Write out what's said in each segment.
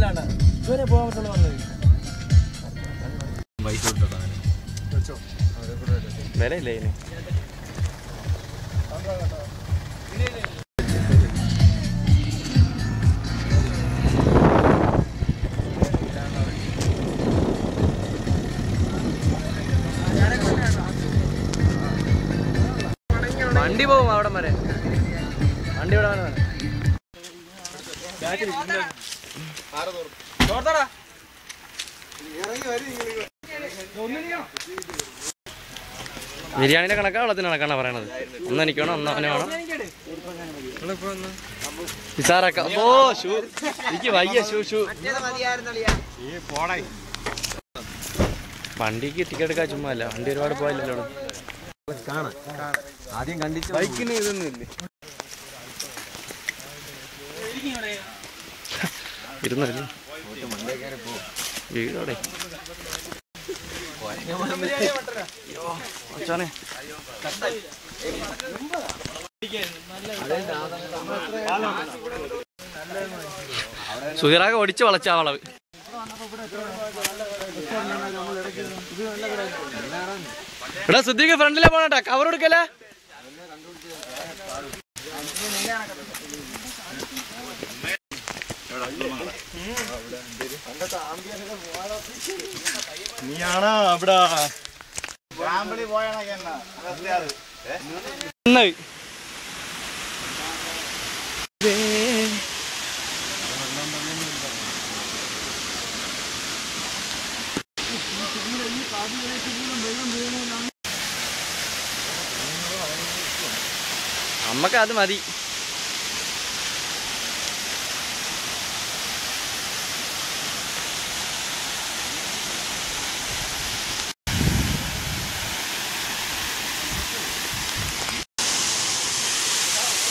ഇണ്ട് ഇവരെ പോകാൻ വന്നത് വണ്ടി പോകും അവിടെ വരെ. വണ്ടി ഇവിടെ വരെ ബിരിയാണിന്റെ കണക്കാ വെള്ളത്തിന് കണക്കാണ് പറയണത്. ഒന്ന് എനിക്ക് വേണം ഒന്ന് അവന് വേണം. നിസാറാക്ക ഓ ഷൂ. എനിക്ക് വയ്യ ഷൂ ഷൂ. വണ്ടിക്ക് ടിക്കറ്റ് എടുക്കാൻ ചുമ്മാ അല്ല. വണ്ടി ഒരുപാട് പോയില്ലല്ലോ. ആദ്യം കണ്ടിട്ട് ബൈക്കിന് ഇതൊന്നും ഇല്ലേ? ഇരുന്നില്ല? വീടോടെ സുഹിറാകെ ഒടിച്ച് വളച്ച വളവ് ഇവിടെ സുദ്ധിക്ക് ഫ്രണ്ടിലെ പോണട്ടാ. കവർ എടുക്കല്ലേ? നീയാണോ അവിടെ. അമ്മയ്ക്ക് അത് മതി.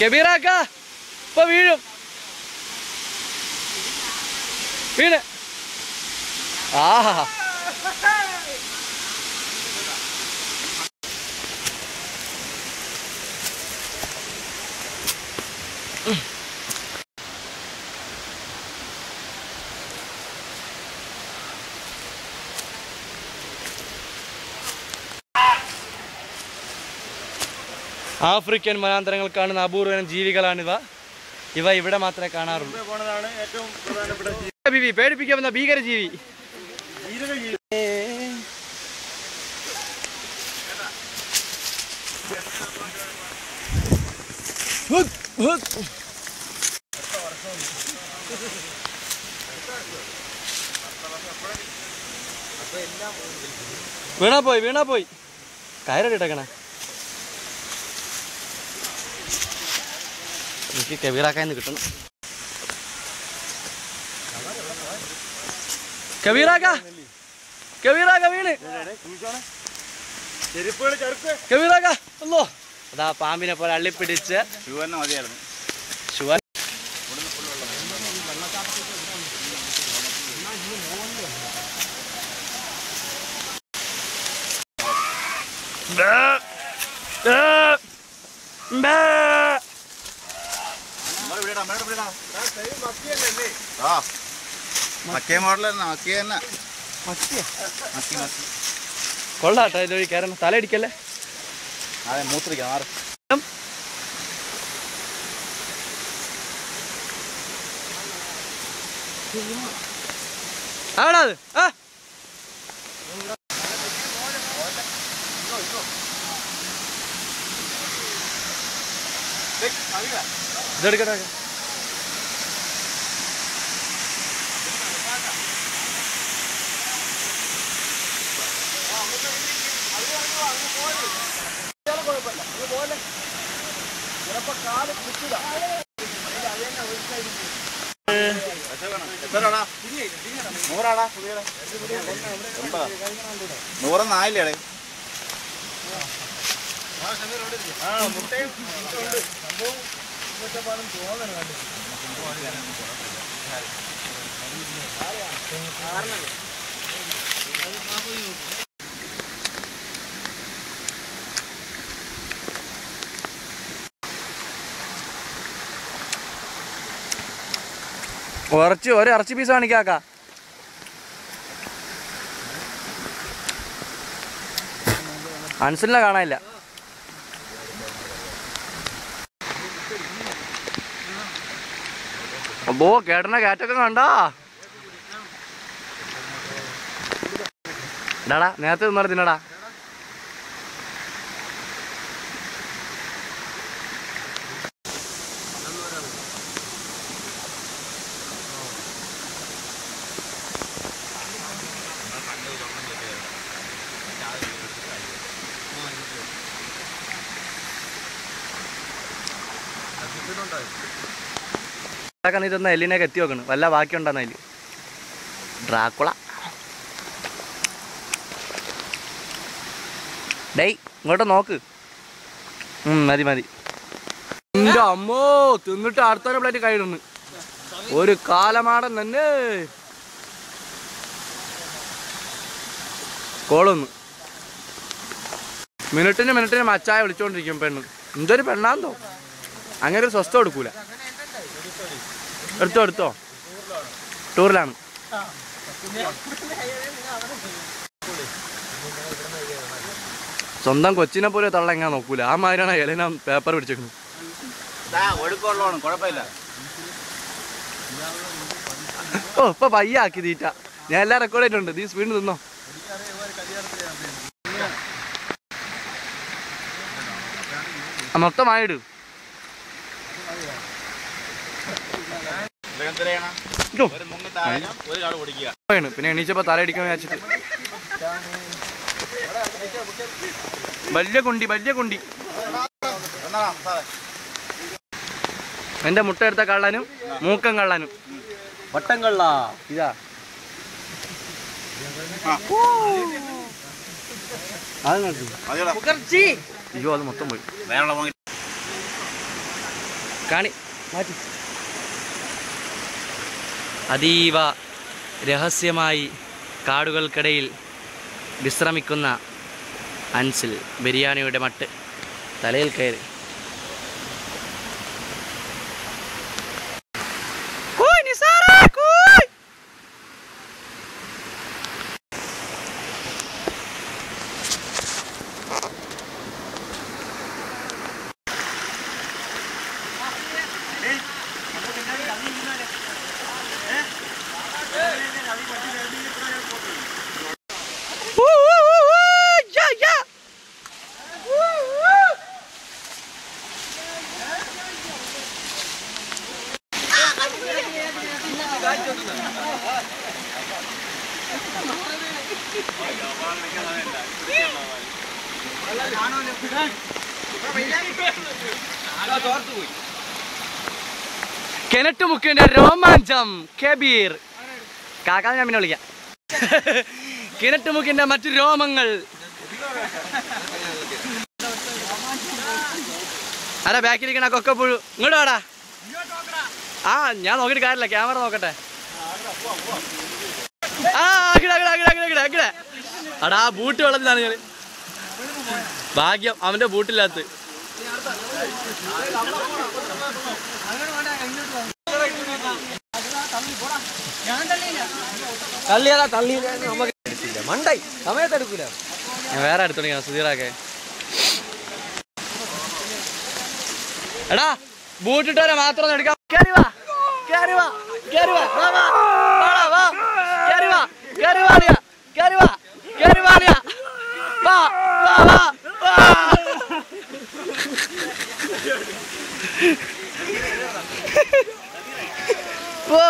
ചാടിക്കോ കബീറാക്ക ഇപ്പൊ വീഴും വീണ് ആഹാ ആഫ്രിക്കൻ വനാന്തരങ്ങൾ കാണുന്ന അപൂർവനം ജീവികളാണിവ. ഇവ ഇവിടെ മാത്രമേ കാണാറുള്ളൂ. പേടിപ്പിക്കാവുന്ന ഭീകര ജീവി വീണാ പോയി വീണാ പോയി. കയറിട്ടേക്കണേ എനിക്ക് കബീറാക്കാന്ന് കിട്ടണം. കബീറാക്ക കബീറാക്ക വീണ്. കബീറാക്ക അല്ലോ. അതാ പാമ്പിനെ പോലെ അള്ളിപ്പിടിച്ച് മതിയായിരുന്നു ശുവ ആ മക്കേ മോഡൽ തന്നെ മക്കേ തന്നെ മക്കി മക്കി കൊള്ളാട്ടോ ഇതൊരു കയറണം തലയിടിക്കല്ലേ അതെ മൂത്രിക്കാം ആറ് ആടാ അത് ആ ഇതെടുക്കട്ടെ. എത്രടാ നൂറാടാ തോന്നണം കണ്ടിട്ട് കുറച്ച് ഒരു ഇറച്ചി പീസ് കാണിക്കാക്ക അൻസലിനെ കാണാനില്ല. അപ്പോ കേട്ടന കാറ്റൊക്കെ കണ്ടാ? നേരത്തെ തിന്നാ തിന്നടാ. ഇതൊക്കെ നീ തന്ന എല്ലിനൊക്കെ എത്തി നോക്കണം വല്ല ബാക്കി ഉണ്ടെന്ന അതിൽ ഡ്രാക്കുള. ഡേയ് ഇങ്ങോട്ട് നോക്ക്. മതി മതി. എന്റെ അമ്മോ തിന്നിട്ട് അടുത്തൊരു പ്ലേറ്റ് കഴിയുന്നു ഒരു കാലമാടൻ തന്നെ. കോളൊന്ന് മിനിറ്റിന് മിനിറ്റിന് മച്ചായ വിളിച്ചോണ്ടിരിക്കും പെണ്ണ്. എന്തൊരു പെണ്ണാന്തോ അങ്ങനെ ഒരു സ്വസ്ഥം എടുക്കൂല. എടുത്തോ എടുത്തോ. ടൂറിലാണ്. സ്വന്തം കൊച്ചിനെ പോലെ തള്ള എങ്ങനെ നോക്കൂല. ആ മാതിരിയാണ് എലിന പേപ്പർ പിടിച്ചേക്കുന്നത്. ഓ ഇപ്പൊ പയ്യാക്കി തീറ്റ. ഞാൻ എല്ലാം റെക്കോർഡ് ആയിട്ടുണ്ട് നീ സ്പീഡ് തിന്നോ. മൊത്തമായിട് ഇതൊക്കെ എന്ത് ചെയ്യണം ഇതോ. ഒരു മുങ്ങി താഴെ ഒരു കാട് ഓടിക്കുക ആണ്. പിന്നെ എണീച്ചപ്പോ തലയടിക്കാൻ വിചാരിച്ചിട്ട്. വലിയ കുണ്ടി വലിയ കുണ്ടി. എന്റെ മുട്ട എടുത്ത കള്ളാനും മൂക്കം കള്ളനും. വട്ടം കള്ള. ഇതാ. അയ്യോ അത് മൊത്തം പോയി. വേറെ പോയി കാണി. മാറ്റി. അതീവ രഹസ്യമായി കാടുകൾക്കിടയിൽ വിശ്രമിക്കുന്ന അൻസിൽ ബിരിയാണിയുടെ മട്ട് തലയിൽ കയറി. കിണറ്റുമുക്കിന്റെ രോമാഞ്ചം കബീർ. കാക്കാതെ ഞാൻ പിന്നെ വിളിക്കാം. കിണറ്റുമുക്കിന്റെ മറ്റു രോമങ്ങൾ. അടാ ബാക്കിലിരിക്കണ? കൊക്കപ്പുഴു ഇങ്ങോട്ട് വാടാ. ആ ഞാൻ നോക്കിയിട്ട് കാര്യമില്ല. ക്യാമറ നോക്കട്ടെ. അടാ ബൂട്ട് വെള്ളത്തിലാണ് ഞാൻ. ഭാഗ്യം അവന്റെ ബൂട്ടില്ലാത്ത. തള്ളിയതാ തള്ളി. നമുക്ക് മണ്ടായി സമയത്ത് എടുക്കൂല. ഞാൻ വേറെ സുധീറാക്കെ. എടാ ബൂട്ടിട്ടവരെ മാത്രം എടുക്കാം. വാ. വാ. വാ വാ. വാ വാ. കേറി കേറി വാ കേറി വാ വാ. വാ. വാ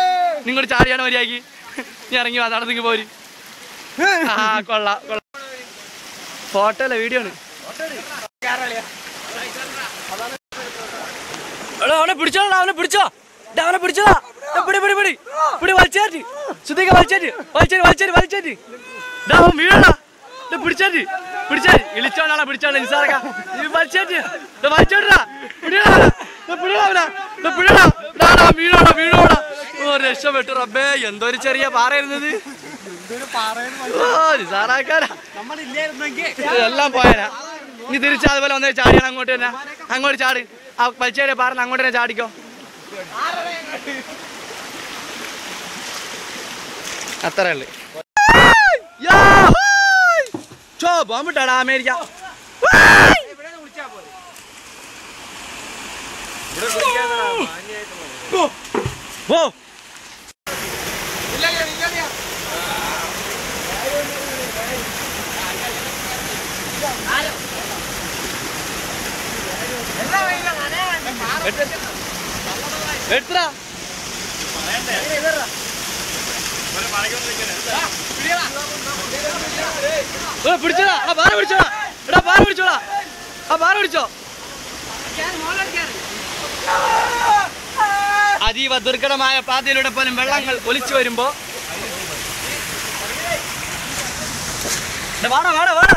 നിങ്ങൾ ചാടിയാണ് മര്യാദയ്ക്ക്. നീ ഇറങ്ങി വാ നടന്നെങ്കിൽ പോരി. ആ കൊള്ളാം കൊള്ളാം. ഫോട്ടോ അല്ല വീഡിയോ ആണ്. അവനെ പിടിച്ചോടാ അവനെ പിടിച്ചോ. അവനെ പിടിച്ചതാ പിടി പിടി പിടി. പിടി വലിച്ചേറ്റി. ശ്രദ്ധിക്ക വലിച്ചേറ്റി. വലിച്ചേറ്റ് വലിച്ചേറ്റ് വലിച്ചേറ്റി. അവൻ വീഴടാ പിടിച്ചേറ്റി. പിടിച്ചേറ്റ്. ഇളിച്ചോണ്ടാണ് പിടിച്ചോണ്ട് നിസാറക്ക വലിച്ചേറ്റ്. വലിച്ചോട്ടാ പിടിയടാ റബ്ബേ. എന്തോ ഒരു ചെറിയ പാറയിരുന്നത് എല്ലാം പോയനാ. നീ തിരിച്ച് അതുപോലെ വന്നേ ചാടിയാണ് അങ്ങോട്ട് തന്നെ. അങ്ങോട്ട് ചാടി. ആ പലിച്ചേരെ പാറന്ന് അങ്ങോട്ട് തന്നെ ചാടിക്കോ. ಆ ಥರ ಅಲ್ಲಿ ಬಾಂಬ್ ಡಡಾ ಅಮೇರಿಕಾ ഏ, പിടിച്ചോടാ ആ പാറ പിടിച്ചോടാ എടാ പാറ പിടിച്ചോടാ ആ പാറ പിടിച്ചോ അതീവ ദുർഘടമായ പാതയിലൂടെ പോലും വെള്ളങ്ങൾ ഒലിച്ചു വരുമ്പോ എടാ, വാടാ വാടാ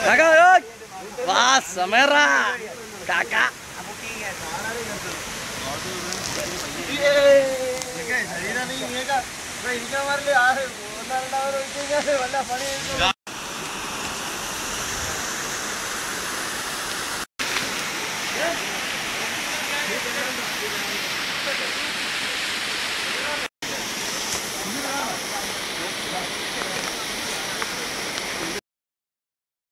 വീഴല്ലേ മക്കളെ അതീവ ദുർഘടമായ പാതയിൽ ഒരു മനുഷ്യൻ ഡാ, ഡാ, ഡാ, ഏയ്, ഡേയ്, ഗൾഫിൽ പോകണ്ടേ നിങ്ങൾക്ക് കാക്ക, ഏയ്. വാ സമേറ കാക്ക